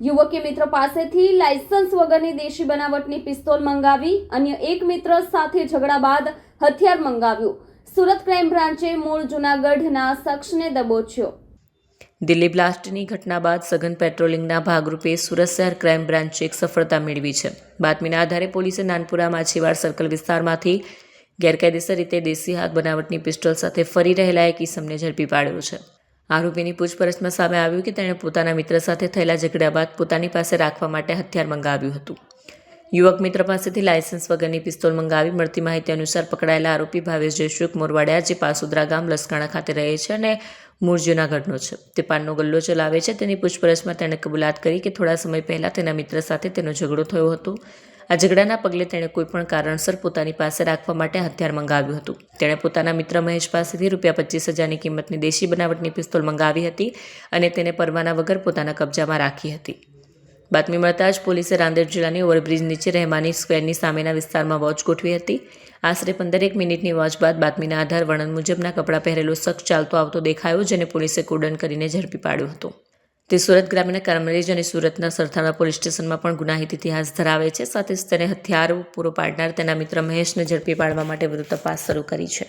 યુવકે મિત્ર પાસેથી લાયસન્સ વગરની દેશી બનાવટની પિસ્તોલ મંગાવી, અન્ય એક મિત્ર સાથે ઝઘડા બાદ હથિયાર મંગાવ્યું. સુરત ક્રાઇમ બ્રાન્ચે મૂળ જૂનાગઢના શખ્સને દબોચ્યો. દિલ્હી બ્લાસ્ટની ઘટના બાદ સઘન પેટ્રોલિંગના ભાગરૂપે સુરત શહેર ક્રાઇમ બ્રાન્ચે એક સફળતા મેળવી છે. બાતમીના આધારે પોલીસે નાનપુરા માછીવાડ સર્કલ વિસ્તારમાંથી ગેરકાયદેસર રીતે દેશી હાથ બનાવટની પિસ્ટોલ સાથે ફરી રહેલા એક ઈસમને ઝડપી પાડ્યો છે. આરોપીની પૂછપરછમાં સામે આવ્યું કે તેણે પોતાના મિત્ર સાથે થયેલા ઝઘડા બાદ પોતાની પાસે રાખવા માટે હથિયાર મંગાવ્યું હતું. યુવક મિત્ર પાસેથી લાયસન્સ વગરની પિસ્તોલ મંગાવી મળતી માહિતી અનુસાર પકડાયેલા આરોપી ભાવેશ જયશુખ મોરવાડિયા, જે પાસુદ્રા ગામ લસકાણા ખાતે રહે છે અને મૂળ જૂનાગઢનો છે. તે પાનનો ગલ્લો ચલાવે છે. તેની પૂછપરછમાં તેણે કબૂલાત કરી કે થોડા સમય પહેલાં તેના મિત્ર સાથે તેનો ઝઘડો થયો હતો. આ ઝઘડાના પગલે તેણે કોઈપણ કારણસર પોતાની પાસે રાખવા માટે હથિયાર મંગાવ્યું હતું. તેણે પોતાના મિત્ર મહેશ પાસેથી રૂપિયા પચીસ હજારની કિંમતની દેશી બનાવટની પિસ્તોલ મંગાવી હતી અને તેને પરવાના વગર પોતાના કબજામાં રાખી હતી. બાતમી મળતા જ પોલીસે રાંદેર જિલ્લાની ઓવરબ્રિજ નીચે રહેમાની સ્ક્વેરની સામેના વિસ્તારમાં વોચ ગોઠવી હતી. આશરે પંદરેક મિનિટની વોચ બાદ બાતમીના આધાર વર્ણન મુજબના કપડાં પહેરેલો શખ્સ ચાલતો આવતો દેખાયો, જેને પોલીસે કોડન કરીને ઝડપી પાડ્યો હતો. તે સુરત ગ્રામીણ કામરેજ અને સુરતના સરથાણા પોલીસ સ્ટેશનમાં પણ ગુનાહિત ઇતિહાસ ધરાવે છે. સાથે જ તેને હથિયારો પૂરો પાડનાર તેના મિત્ર મહેશને ઝડપી પાડવા માટે વધુ તપાસ શરૂ કરી છે.